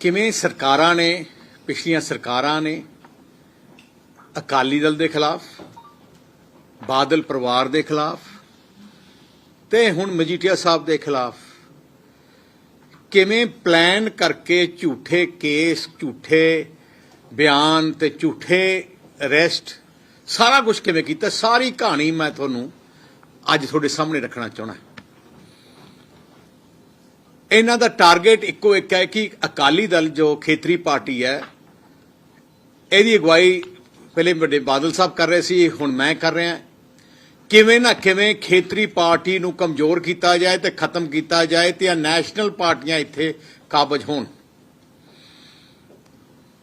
ਕਿਵੇਂ ਸਰਕਾਰਾਂ ਨੇ, ਪਿਛਲੀਆਂ ਸਰਕਾਰਾਂ ਨੇ ਅਕਾਲੀ ਦਲ ਦੇ ਖਿਲਾਫ, ਬਾਦਲ ਪਰਿਵਾਰ ਦੇ ਖਿਲਾਫ ਤੇ ਹੁਣ ਮਜੀਠੀਆ ਸਾਹਿਬ ਦੇ ਖਿਲਾਫ ਕਿਵੇਂ ਪਲਾਨ ਕਰਕੇ ਝੂਠੇ ਕੇਸ, ਝੂਠੇ ਬਿਆਨ ਤੇ ਝੂਠੇ ਅਰੈਸਟ ਸਾਰਾ ਕੁਝ ਕਿਵੇਂ ਕੀਤਾ? ਸਾਰੀ ਕਹਾਣੀ ਮੈਂ ਤੁਹਾਨੂੰ ਅੱਜ ਤੁਹਾਡੇ ਸਾਹਮਣੇ ਰੱਖਣਾ ਚਾਹਣਾ ਇਹਨਾਂ ਦਾ ਟਾਰਗੇਟ ਇੱਕੋ ਇੱਕ ਹੈ ਕਿ ਅਕਾਲੀ ਦਲ ਜੋ ਖੇਤਰੀ ਪਾਰਟੀ ਹੈ, ਇਹਦੀ ਅਗਵਾਈ ਪਹਿਲੇ ਵੱਡੇ ਬਾਦਲ ਸਾਹਿਬ ਕਰ ਰਹੇ ਸੀ, ਹੁਣ ਮੈਂ ਕਰ ਰਿਹਾ। ਕਿਵੇਂ ਨਾ ਕਿਵੇਂ ਖੇਤਰੀ ਪਾਰਟੀ ਨੂੰ ਕਮਜ਼ੋਰ ਕੀਤਾ ਜਾਏ ਤੇ ਖਤਮ ਕੀਤਾ ਜਾਏ ਤੇ ਆ ਨੈਸ਼ਨਲ ਪਾਰਟੀਆਂ ਇੱਥੇ ਕਾਬਜ ਹੋਣ।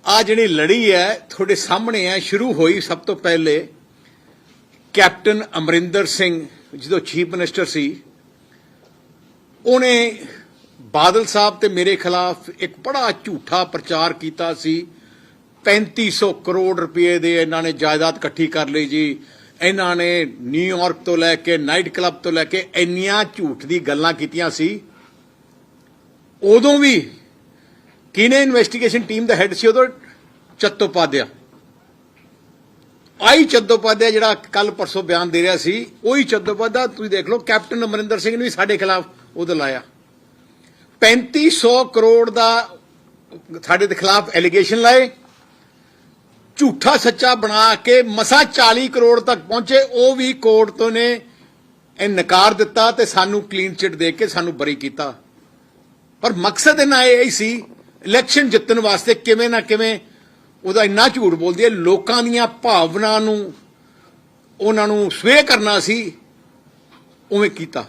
ਆ ਜਿਹੜੀ ਲੜੀ ਹੈ, ਤੁਹਾਡੇ ਸਾਹਮਣੇ ਹੈ, ਸ਼ੁਰੂ ਹੋਈ ਸਭ ਤੋਂ ਪਹਿਲੇ ਕੈਪਟਨ ਅਮਰਿੰਦਰ ਸਿੰਘ ਜਦੋਂ ਚੀਫ ਮਿਨਿਸਟਰ ਸੀ, ਉਹਨੇ ਬਾਦਲ ਸਾਹਿਬ ਤੇ ਮੇਰੇ ਖਿਲਾਫ ਇੱਕ ਬੜਾ ਝੂਠਾ ਪ੍ਰਚਾਰ ਕੀਤਾ ਸੀ। 3500 ਕਰੋੜ ਰੁਪਏ ਦੇ ਇਹਨਾਂ ਨੇ ਜਾਇਦਾਦ ਇਕੱਠੀ ਕਰ ਲਈ ਜੀ। ਇਹਨਾਂ ਨੇ ਨਿਊਯਾਰਕ ਤੋਂ ਲੈ ਕੇ ਨਾਈਟ ਕਲੱਬ ਤੋਂ ਲੈ ਕੇ ਇੰਨੀਆਂ ਝੂਠ ਦੀ ਗੱਲਾਂ ਕੀਤੀਆਂ ਸੀ। ਉਦੋਂ ਵੀ ਕਿਹਨੇ ਇਨਵੈਸਟੀਗੇਸ਼ਨ ਟੀਮ ਦਾ ਹੈੱਡ ਸੀ? ਉਦੋਂ ਚੱਤੋਪਾਧਿਆ। ਆਈ ਚੱਤੋਪਾਧਿਆ ਜਿਹੜਾ ਕੱਲ ਪਰਸੋਂ ਬਿਆਨ ਦੇ ਰਿਹਾ ਸੀ, ਉਹੀ ਚੱਤੋਪਾਧਿਆ। ਤੁਸੀਂ ਦੇਖ ਲਓ, ਕੈਪਟਨ ਅਮਰਿੰਦਰ ਸਿੰਘ ਨੇ ਵੀ ਸਾਡੇ ਖਿਲਾਫ ਉਹਦਾ ਲਾਇਆ। 3500 ਕਰੋੜ ਦਾ ਸਾਡੇ ਦੇ ਖਿਲਾਫ ਐਲੀਗੇਸ਼ਨ ਲਾਏ। ਝੂਠਾ ਸੱਚਾ ਬਣਾ ਕੇ ਮਸਾ 40 ਕਰੋੜ ਤੱਕ ਪਹੁੰਚੇ, ਉਹ ਵੀ ਕੋਰਟ ਤੋਂ ਨੇ। ਇਹ ਨਕਾਰ ਦਿੱਤਾ ਤੇ ਸਾਨੂੰ ਕਲੀਨ ਚਿਟ ਦੇ ਕੇ ਸਾਨੂੰ ਬਰੀ ਕੀਤਾ। ਪਰ ਮਕਸਦ ਇਹਨਾਂ ਇਹ ਹੀ ਸੀ ਇਲੈਕਸ਼ਨ ਜਿੱਤਣ ਵਾਸਤੇ ਕਿਵੇਂ ਨਾ ਕਿਵੇਂ ਉਹਦਾ ਇੰਨਾ ਝੂਠ ਬੋਲਦੀ ਹੈ, ਲੋਕਾਂ ਦੀਆਂ ਭਾਵਨਾ ਨੂੰ, ਉਹਨਾਂ ਨੂੰ ਸਵੇ ਕਰਨਾ ਸੀ, ਉਵੇਂ ਕੀਤਾ।